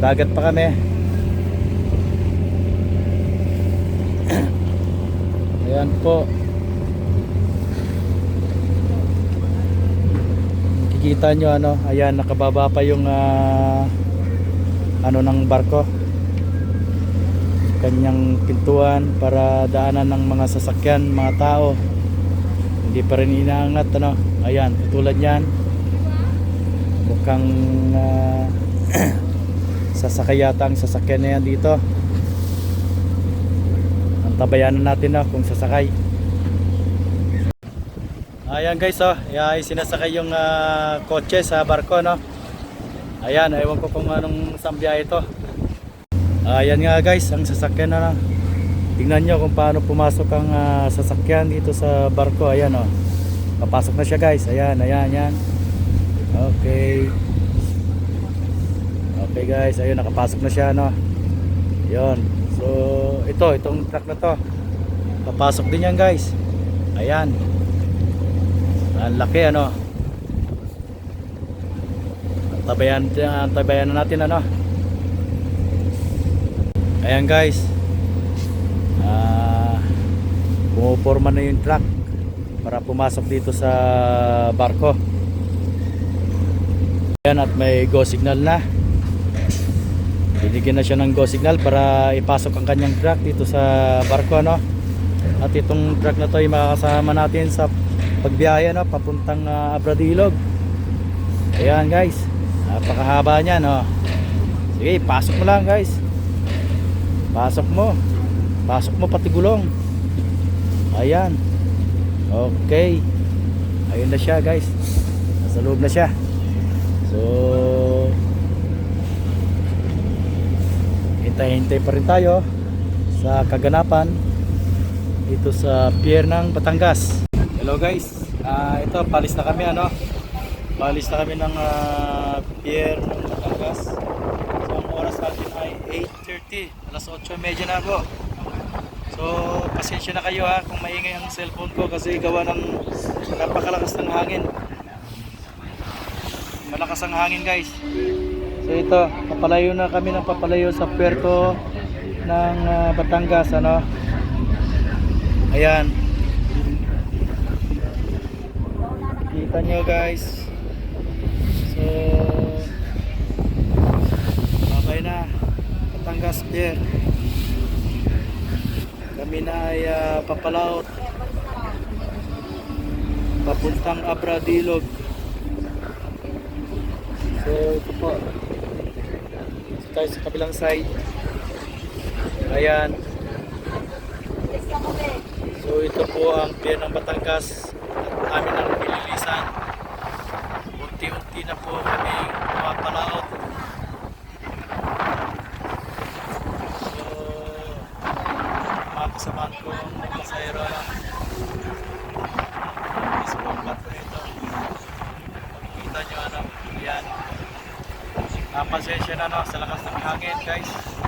dagat pa kami. Ayan po. Kikita nyo ano ayan nakababa pa yung ah, ano ng barko. Kanyang pintuan para daanan ng mga sasakyan mga tao. Hindi pa rin inaangat ano. Ayan katulad yan mukhang ah, sasakay yata ang sasakyan na yan dito. Ang tabayanan natin na kung sasakay. Ayan guys oh. Ay sinasakay yung ah, kotse sa barko no. Ayan ewan ko kung anong sambiya ito. Ayan nga guys ang sasakyan na tingnan nyo kung paano pumasok ang ah, sasakyan dito sa barko. Ayan oh. Papasok na siya guys. Ayan ayan ayan. Okay okay guys. Ayun nakapasok na siya no? Yun so ito itong truck na to. Papasok din yan guys. Ayan. Ang laki ano? Tabayan, tabayan na natin ano? Ayan guys. Ah pumuporma na yung truck para pumasok dito sa barko. Ayan at may go signal na binigyan na siya ng go signal para ipasok ang kanyang truck dito sa barko no at itong truck na to ay makakasama natin sa pagbiyahe no papuntang uh, Abradilog. Ayan guys. Napakahaba niya no? Sige pasok mo lang guys. Pasok mo. Pasok mo pati gulong. Ayan. Okay. Ayun na siya guys. Nasa loob na siya. So hintay-hintay pa rin tayo sa kaganapan dito sa pier ng Batangas. Hello guys. Ah, ito palis na kami ano? Palis na kami ng ah, pier ng Batangas. So ang oras natin ay 8.30 alas 8.30 na ako. So pasensya na kayo ha kung maingay ang cellphone ko kasi gawa ng napakalakas ng hangin. Malakas ang hangin guys So ito, papalayo na kami ng papalayo sa puerto ng ah, Batangas ano. Ayan. Kita nyo guys. So Okay na. Batangas Pier. Kami na ay ah, papalaot papuntang Abradilog. So ito po tayo sa kabilang side. Ayan. So ito po ang pier ng Batangas at amin ang nililisan. Unti-unti na po kami pumapalaot. So mga kasamaan ko ng pasayro is combat po ito makikita nyo ano ayan Ah, pasensya na no, sa lakas ng hangin guys.